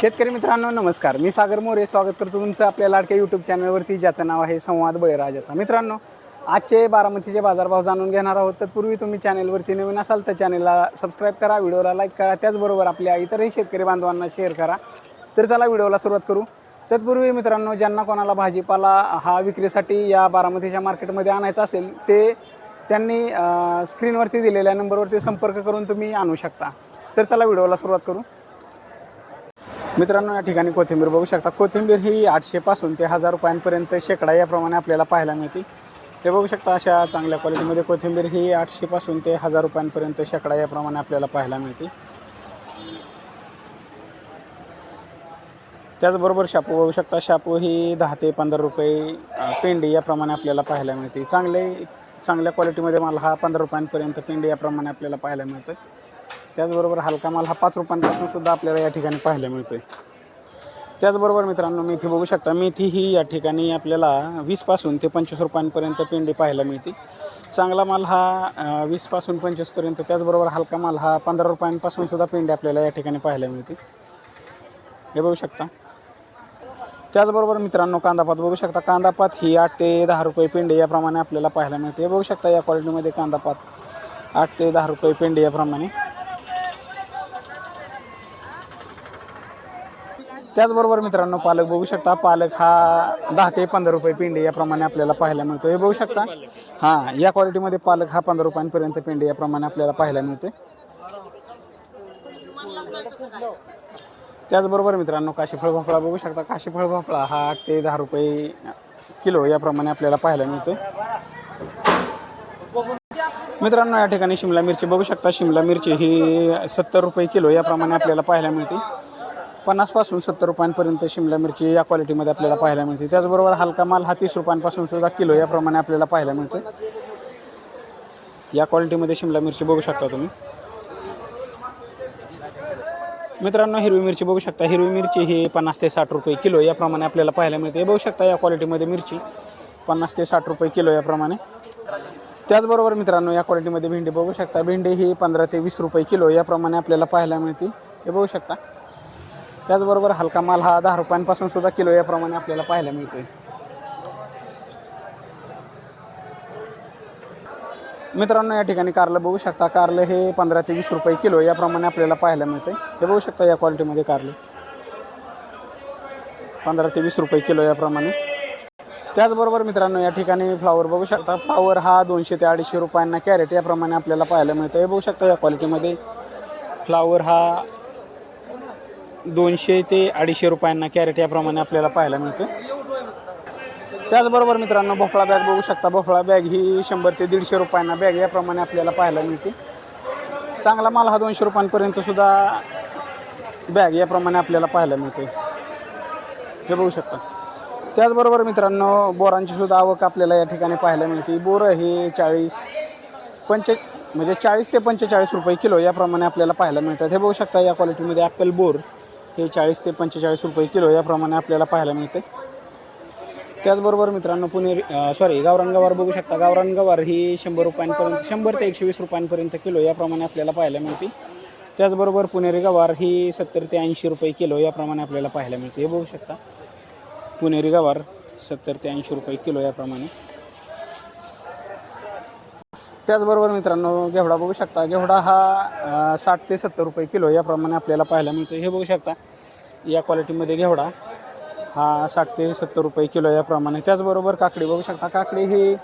शेतकरी मित्रांनो नमस्कार. मी सागर मोरे. स्वागत करतो तुमचं आपल्या लाडक्या यूट्यूब चॅनलवरती ज्याचं नाव आहे संवाद बळीराजाचा. मित्रांनो आजचे बारामतीचे बाजारभाव जाणून घेणार आहोत. तत्पूर्वी तुम्ही चॅनलवरती नवीन असाल तर चॅनलला सबस्क्राईब करा व्हिडिओला लाईक करा. त्याचबरोबर आपल्या इतरही शेतकरी बांधवांना शेअर करा. तर चला व्हिडिओला सुरुवात करू. तत्पूर्वी मित्रांनो ज्यांना कोणाला भाजीपाला हा विक्रीसाठी या बारामतीच्या मार्केटमध्ये आणायचा असेल ते त्यांनी स्क्रीनवरती दिलेल्या नंबरवरती संपर्क करून तुम्ही आणू शकता. तर चला व्हिडिओला सुरुवात करू. मित्रांनो या ठिकाणी कोथिंबीर बघू शकता. कोथिंबीर ही आठशेपासून ते हजार रुपयांपर्यंत शेकडा याप्रमाणे आपल्याला पाहायला मिळते. हे बघू शकता अशा चांगल्या क्वालिटीमध्ये कोथिंबीर ही आठशेपासून ते हजार रुपयांपर्यंत शेकडा याप्रमाणे आपल्याला पाहायला मिळते. त्याचबरोबर शापू बघू शकता. शापू ही दहा ते पंधरा रुपये पेंडी याप्रमाणे आपल्याला पाहायला मिळते. चांगले चांगल्या क्वालिटीमध्ये मला हा पंधरा रुपयांपर्यंत पेंडी याप्रमाणे आपल्याला पाहायला मिळतं त्याचबरोबर हलका माल हा पाच रुपयांपासून सुद्धा आपल्याला या ठिकाणी पाहायला मिळतोय. त्याचबरोबर मित्रांनो मेथी बघू शकता. मेथी ही या ठिकाणी आपल्याला वीसपासून ते पंचवीस रुपयांपर्यंत पेंडी पाहायला मिळते. चांगला माल हा वीसपासून पंचवीसपर्यंत त्याचबरोबर हलका माल हा पंधरा रुपयांपासून सुद्धा पेंडी आपल्याला या ठिकाणी पाहायला मिळते. हे बघू शकता. त्याचबरोबर मित्रांनो कांदापात बघू शकता. कांदापात ही आठ ते दहा रुपये पेंडी याप्रमाणे आपल्याला पाहायला मिळते. हे बघू शकता या क्वालिटीमध्ये कांदापात आठ ते दहा रुपये पेंडी याप्रमाणे. त्याचबरोबर मित्रांनो पालक बघू शकता पालक हा दहा ते पंधरा रुपये पेंडी याप्रमाणे आपल्याला पाहायला मिळतो. हे बघू शकता. हां या क्वालिटीमध्ये पालक हा पंधरा रुपयांपर्यंत पेंडे याप्रमाणे आपल्याला पाहायला मिळते. त्याचबरोबर मित्रांनो काशीफळ भोपळा बघू शकता. काशीफळ भोपळा हा आठ ते दहा रुपये किलो याप्रमाणे आपल्याला पाहायला मिळतो मित्रांनो या ठिकाणी शिमला मिरची बघू शकता. शिमला मिरची ही सत्तर रुपये किलो याप्रमाणे आपल्याला पाहायला मिळते. पन्नासपासून सत्तर रुपयांपर्यंत शिमला मिरची या क्वालिटीमध्ये आपल्याला पाहायला मिळते. त्याचबरोबर हलका माल हा तीस रुपयांपासून सुद्धा किलो याप्रमाणे आपल्याला पाहायला मिळते. या क्वालिटीमध्ये शिमला मिरची बघू शकता तुम्ही. मित्रांनो हिरवी मिरची बघू शकता. हिरवी मिरची ही पन्नास ते साठ रुपये किलो याप्रमाणे आपल्याला पाहायला मिळते. बघू शकता या क्वालिटीमध्ये मिरची पन्नास ते साठ रुपये किलो याप्रमाणे. त्याचबरोबर मित्रांनो या क्वालिटीमध्ये भेंडी बघू शकता. भेंडी ही पंधरा ते वीस रुपये किलो याप्रमाणे आपल्याला पाहायला मिळते. हे बघू शकता. त्याचबरोबर हलका माल हा दहा रुपयांपासून सुद्धा किलो याप्रमाणे आपल्याला पाहायला मिळतोय. मित्रांनो या ठिकाणी कारलं बघू शकता. कारलं हे पंधरा ते वीस रुपये किलो याप्रमाणे आपल्याला पाहायला मिळते हे बघू शकता या क्वालिटीमध्ये कारलं. पंधरा ते वीस रुपये किलो याप्रमाणे. त्याचबरोबर मित्रांनो या ठिकाणी फ्लावर बघू शकता. फ्लावर हा दोनशे ते अडीचशे रुपयांना कॅरेट याप्रमाणे आपल्याला पाहायला मिळतं हे बघू शकता या क्वालिटीमध्ये. फ्लावर हा दोनशे ते अडीचशे रुपयांना कॅरेट याप्रमाणे आपल्याला पाहायला मिळतं त्याचबरोबर मित्रांनो भोपळा बॅग बघू शकता. भोपळा बॅग ही शंभर ते दीडशे रुपयांना बॅग याप्रमाणे आपल्याला पाहायला मिळते. चांगला माल हा दोनशे रुपयांपर्यंत सुद्धा बॅग याप्रमाणे आपल्याला पाहायला मिळते हे बघू शकता. त्याचबरोबर मित्रांनो बोरांची सुद्धा आवक आपल्याला या ठिकाणी पाहायला मिळते. बोरं हे चाळीस पंचे म्हणजे चाळीस ते पंचेचाळीस रुपये किलो याप्रमाणे आपल्याला पाहायला मिळतात. हे बघू शकता या क्वालिटीमध्ये ॲपल बोर. हे चाळीस ते पंचेचाळीस रुपये किलो याप्रमाणे आपल्याला पाहायला मिळते. त्याचबरोबर मित्रांनो पुणे सॉरी गावरान गवार बघू शकता. गावरान गवार ही शंभर रुपयांपर्यंत शंभर ते एकशे वीस रुपयांपर्यंत किलो याप्रमाणे आपल्याला पाहायला मिळते. त्याचबरोबर पुणेरी गवार ही सत्तर ते ऐंशी रुपये किलो याप्रमाणे आपल्याला पाहायला मिळते. हे बघू शकता. पुणेरी गवार सत्तर ते ऐंशी रुपये किलो याप्रमाणे. त्याचबरोबर मित्रांनो घेवडा बघू शकता. घेवडा हा साठ ते सत्तर रुपये किलो याप्रमाणे आपल्याला पाहायला मिळतो. हे बघू शकता या क्वालिटीमध्ये घेवडा हा साठ ते सत्तर रुपये किलो याप्रमाणे. त्याचबरोबर काकडी बघू शकता. काकडी ही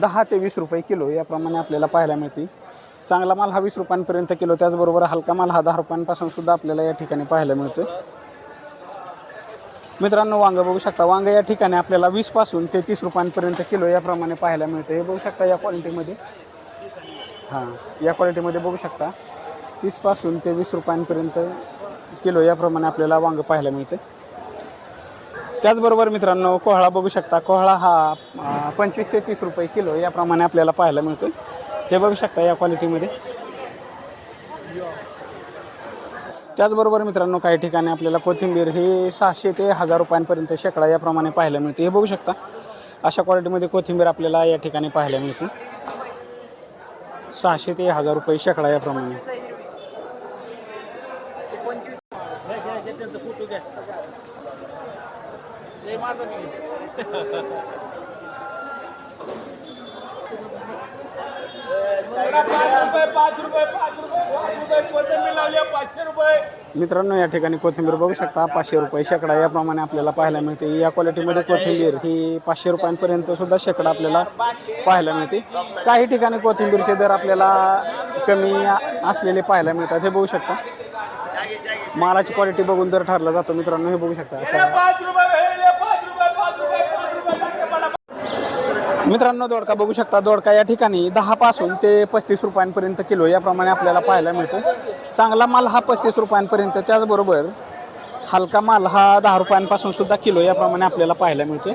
दहा ते वीस रुपये किलो याप्रमाणे आपल्याला पाहायला मिळते. चांगला माल हा वीस रुपयांपर्यंत किलो त्याचबरोबर हलका माल हा दहा रुपयांपासून सुद्धा आपल्याला या ठिकाणी पाहायला मिळतो मित्रांनो वांग बघू शकता. वांगं या ठिकाणी आपल्याला वीसपासून ते तीस रुपयांपर्यंत किलो याप्रमाणे पाहायला मिळतं हे बघू शकता या क्वालिटीमध्ये. हां या क्वालिटीमध्ये बघू शकता. तीसपासून ते वीस रुपयांपर्यंत किलो याप्रमाणे आपल्याला वांगं पाहायला मिळते त्याचबरोबर मित्रांनो कोहळा बघू शकता. कोहळा हा पंचवीस ते तीस रुपये किलो याप्रमाणे आपल्याला पाहायला मिळतो हे बघू शकता या क्वालिटीमध्ये. त्याचबरोबर मित्रांनो काही ठिकाणी आपल्याला कोथिंबीर ही सहाशे ते हजार रुपयांपर्यंत शेकडा याप्रमाणे पाहायला मिळते. हे बघू शकता. अशा क्वालिटीमध्ये कोथिंबीर आपल्याला या ठिकाणी पाहायला मिळते. सहाशे ते हजार रुपये शेकडा याप्रमाणे पाच रुपये पाच रुपये पाच रुपये पाचशे रुपये मित्रांनो या ठिकाणी कोथिंबीर बघू शकता. पाचशे रुपये शेकडा याप्रमाणे आपल्याला पाहायला मिळते. या क्वालिटीमध्ये कोथिंबीर ही पाचशे रुपयांपर्यंत सुद्धा शेकडा आपल्याला पाहायला मिळते. काही ठिकाणी कोथिंबीरचे दर आपल्याला कमी असलेले पाहायला मिळतात. हे बघू शकता. मालाची क्वालिटी बघून दर ठरला जातो मित्रांनो. हे बघू शकता. असं मित्रांनो दोडका बघू शकता. दोडका या ठिकाणी दहापासून ते पस्तीस रुपयांपर्यंत किलो याप्रमाणे आपल्याला पाहायला मिळतो. चांगला माल हा पस्तीस रुपयांपर्यंत त्याचबरोबर हलका माल हा दहा रुपयांपासून सुद्धा किलो याप्रमाणे आपल्याला पाहायला मिळतो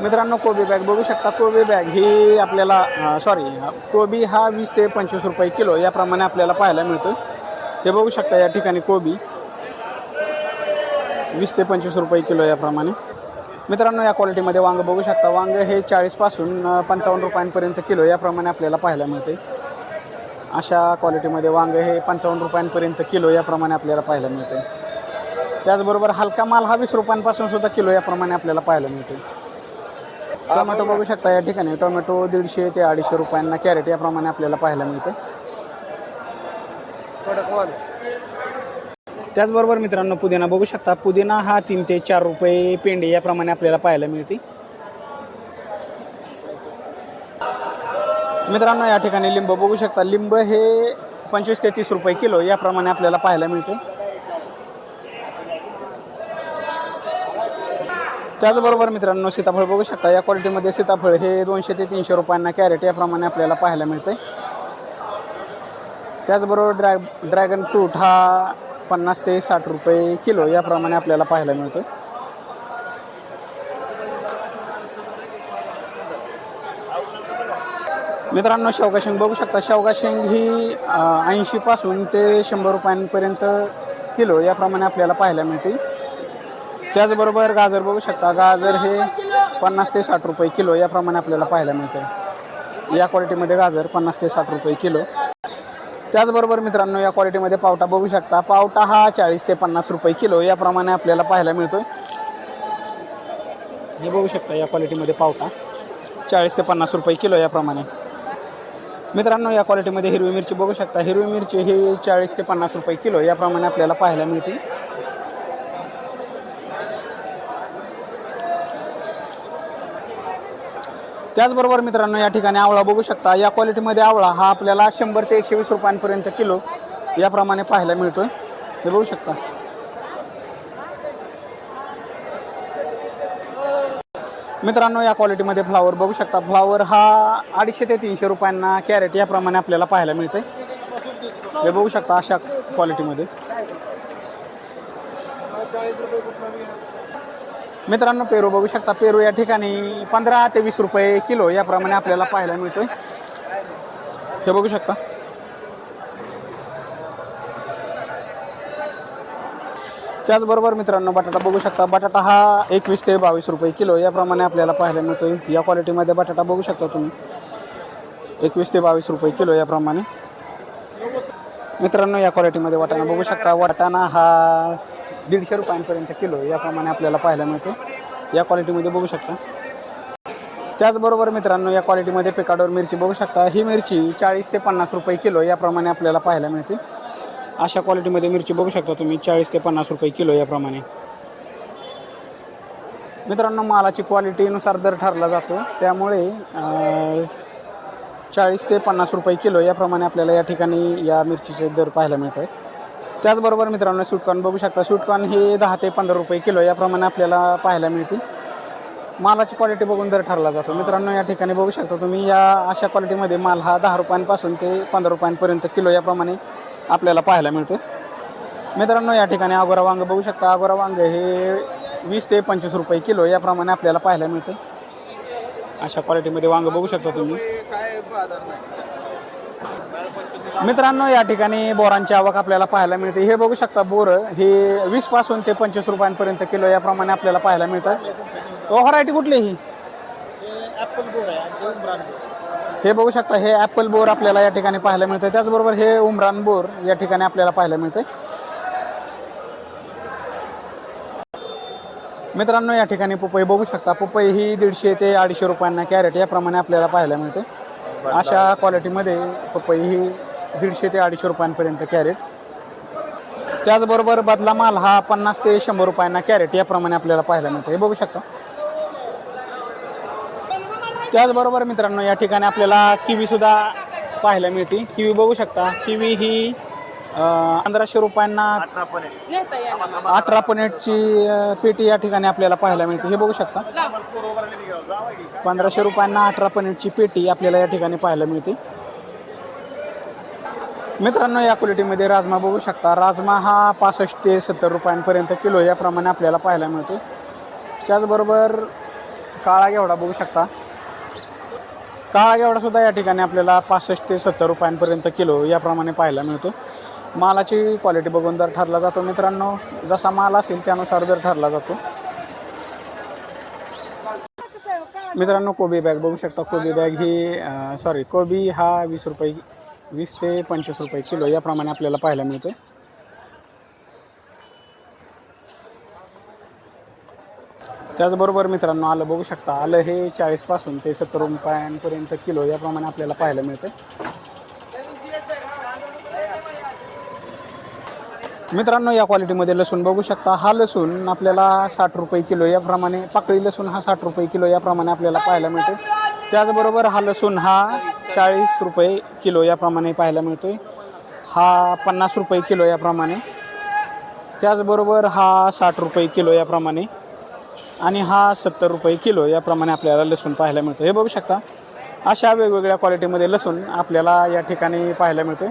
मित्रांनो कोबी बॅग बघू शकता. कोबी बॅग ही आपल्याला सॉरी कोबी हा वीस ते पंचवीस रुपये किलो याप्रमाणे आपल्याला पाहायला मिळतो हे बघू शकता या ठिकाणी कोबी. वीस ते पंचवीस रुपये किलो याप्रमाणे. मित्रांनो या क्वालिटीमध्ये वांग बघू शकता. वांग हे चाळीसपासून पंचावन्न रुपयांपर्यंत किलो याप्रमाणे आपल्याला पाहायला मिळते. अशा क्वालिटीमध्ये वांग हे पंचावन्न रुपयांपर्यंत किलो याप्रमाणे आपल्याला पाहायला मिळते. त्याचबरोबर हलका माल हा वीस रुपयांपासून सुद्धा किलो याप्रमाणे आपल्याला पाहायला मिळते. टोमॅटो बघू शकता या ठिकाणी. टोमॅटो दीडशे ते अडीचशे रुपयांना कॅरेट याप्रमाणे आपल्याला पाहायला मिळते. त्याचबरोबर मित्रांनो पुदिना बघू शकता. पुदिना हा तीन ते चार रुपये पेंडे याप्रमाणे आपल्याला पाहायला मिळते. मित्रांनो या ठिकाणी लिंब बघू शकता. लिंब हे पंचवीस ते तीस रुपये किलो याप्रमाणे आपल्याला पाहायला मिळते. त्याचबरोबर मित्रांनो सीताफळ बघू शकता. या क्वालिटीमध्ये सीताफळ हे दोनशे ते तीनशे रुपयांना कॅरेट याप्रमाणे आपल्याला पाहायला मिळते. त्याचबरोबर ड्रॅ ड्रॅगन फ्रूट हा पन्नास ते साठ रुपये किलो याप्रमाणे आपल्याला पाहायला मिळतो मित्रांनो शेवगा शेंग बघू शकता. शेवगा शेंग ही ऐंशीपासून ते शंभर रुपयांपर्यंत किलो याप्रमाणे आपल्याला पाहायला मिळते त्याचबरोबर गाजर बघू शकता. गाजर हे पन्नास ते साठ रुपये किलो याप्रमाणे आपल्याला पाहायला मिळते या क्वालिटीमध्ये गाजर पन्नास ते साठ रुपये किलो. त्याचबरोबर मित्रांनो या क्वालिटीमध्ये पावटा बघू शकता. पावटा हा चाळीस ते पन्नास रुपये किलो याप्रमाणे आपल्याला पाहायला मिळतो हे बघू शकता या क्वालिटीमध्ये पावटा. चाळीस ते पन्नास रुपये किलो याप्रमाणे. मित्रांनो या क्वालिटीमध्ये हिरवी मिरची बघू शकता. हिरवी मिरची ही चाळीस ते पन्नास रुपये किलो याप्रमाणे आपल्याला पाहायला मिळते त्याचबरोबर मित्रांनो या ठिकाणी आवळा बघू शकता. या क्वालिटीमध्ये आवळा हा आपल्याला शंभर ते एकशे वीस रुपयांपर्यंत किलो याप्रमाणे पाहायला मिळतो हे बघू शकता. मित्रांनो या क्वालिटीमध्ये फ्लावर बघू शकता. फ्लावर हा अडीचशे ते तीनशे रुपयांना कॅरेट याप्रमाणे आपल्याला पाहायला मिळते हे बघू शकता अशा क्वालिटीमध्ये मित्रांनो पेरू बघू शकता. पेरू या ठिकाणी पंधरा ते वीस रुपये किलो याप्रमाणे आपल्याला पाहायला मिळतोय. हे बघू शकता. त्याचबरोबर मित्रांनो बटाटा बघू शकता. बटाटा हा एकवीस ते बावीस रुपये किलो याप्रमाणे आपल्याला पाहायला मिळतोय. या क्वालिटीमध्ये बटाटा बघू शकता तुम्ही. एकवीस ते बावीस रुपये किलो याप्रमाणे. मित्रांनो या क्वालिटीमध्ये वाटाणा बघू शकता. वाटाणा हा दीडशे रुपयांपर्यंत किलो याप्रमाणे आपल्याला पाहायला मिळते. या क्वालिटीमध्ये बघू शकता. त्याचबरोबर मित्रांनो या क्वालिटीमध्ये पिकाडोर मिरची बघू शकता. ही मिरची चाळीस ते पन्नास रुपये किलो याप्रमाणे आपल्याला पाहायला मिळते. अशा क्वालिटीमध्ये मिरची बघू शकता तुम्ही. चाळीस ते पन्नास रुपये किलो याप्रमाणे. मित्रांनो मालाची क्वालिटीनुसार दर ठरला जातो. त्यामुळे चाळीस ते पन्नास रुपये किलो याप्रमाणे आपल्याला या ठिकाणी या मिरचीचे दर पाहायला मिळत आहेत त्याचबरोबर मित्रांनो स्वीटकॉर्न बघू शकता. स्वीटकॉर्न हे दहा ते पंधरा रुपये किलो याप्रमाणे आपल्याला पाहायला मिळतील. मालाची क्वालिटी बघून दर ठरला जातो. मित्रांनो या ठिकाणी बघू शकता तुम्ही या अशा क्वालिटीमध्ये माल हा दहा रुपयांपासून ते पंधरा रुपयांपर्यंत किलो याप्रमाणे आपल्याला पाहायला मिळतो. मित्रांनो या ठिकाणी आगोरा वांग बघू शकता. आगोरा वांग हे वीस ते पंचवीस रुपये किलो याप्रमाणे आपल्याला पाहायला मिळतं. अशा क्वालिटीमध्ये वांग बघू शकता तुम्ही. काय मित्रांनो या ठिकाणी बोरांची आवक आपल्याला पाहायला मिळते. हे बघू शकता बोर हे वीसपासून ते पंचवीस रुपयांपर्यंत किलो याप्रमाणे आपल्याला पाहायला मिळतं. व्हरायटी कुठली ही? हे बघू शकता हे ॲपल बोर आपल्याला या ठिकाणी पाहायला मिळतं त्याचबरोबर हे उमरान बोर या ठिकाणी आपल्याला पाहायला मिळते मित्रांनो या ठिकाणी पपई बघू शकता. पपई ही दीडशे ते अडीचशे रुपयांना कॅरेट याप्रमाणे आपल्याला पाहायला मिळते अशा क्वालिटीमध्ये पपई ही दीडशे ते अडीचशे रुपयांपर्यंत कॅरेट त्याचबरोबर बदला माल हा पन्नास ते शंभर रुपयांना कॅरेट याप्रमाणे आपल्याला पाहायला मिळतं हे बघू शकता. त्याचबरोबर मित्रांनो या ठिकाणी आपल्याला किवीसुद्धा पाहायला मिळते किवी बघू शकता. किवी ही पंधराशे रुपयांना अठरा पनेटची पेटी या ठिकाणी आपल्याला पाहायला मिळते. हे बघू शकता. पंधराशे रुपयांना अठरा पनेटची पेटी आपल्याला या ठिकाणी पाहायला मिळते. मित्रांनो या क्वालिटीमध्ये राजमा बघू शकता. राजमा हा पासष्ट ते सत्तर रुपयांपर्यंत किलो याप्रमाणे आपल्याला पाहायला मिळतो. त्याचबरोबर काळा घेवडा बघू शकता. काळा घेवडासुद्धा या ठिकाणी आपल्याला पासष्ट ते सत्तर रुपयांपर्यंत किलो याप्रमाणे पाहायला मिळतो. मालाची क्वालिटी बघून दर ठरला जातो मित्रांनो जसा माल असेल त्यानुसार दर ठरला जातो. मित्रांनो कोबी बॅग बघू शकता. कोबी बॅग ही सॉरी कोबी हा वीस रुपये वीस ते पंचवीस रुपये किलो याप्रमाणे आपल्याला पाहायला मिळतं त्याचबरोबर मित्रांनो आलं बघू शकता आलं हे चाळीसपासून ते सत्तर रुपयांपर्यंत किलो याप्रमाणे आपल्याला पाहायला मिळतं मित्रांनो या क्वालिटीमध्ये लसूण बघू शकता हा लसूण आपल्याला साठ रुपये किलो याप्रमाणे पाकळी लसूण हा साठ रुपये किलो याप्रमाणे आपल्याला पाहायला मिळतो त्याचबरोबर हा लसूण हा चाळीस रुपये किलो याप्रमाणे पाहायला मिळतोय. हा पन्नास रुपये किलो याप्रमाणे. त्याचबरोबर हा साठ रुपये किलो याप्रमाणे आणि हा सत्तर रुपये किलो याप्रमाणे आपल्याला लसूण पाहायला मिळतो हे बघू शकता. अशा वेगवेगळ्या क्वालिटीमध्ये लसूण आपल्याला या ठिकाणी पाहायला मिळतो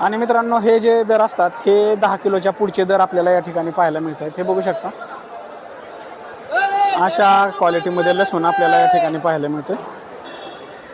आणि मित्रांनो हे जे दर असतात हे दहा किलोच्या पुढचे दर आपल्याला या ठिकाणी पाहायला मिळत आहेत हे बघू शकता. अशा क्वालिटीमध्ये लसूण आपल्याला या ठिकाणी पाहायला मिळतं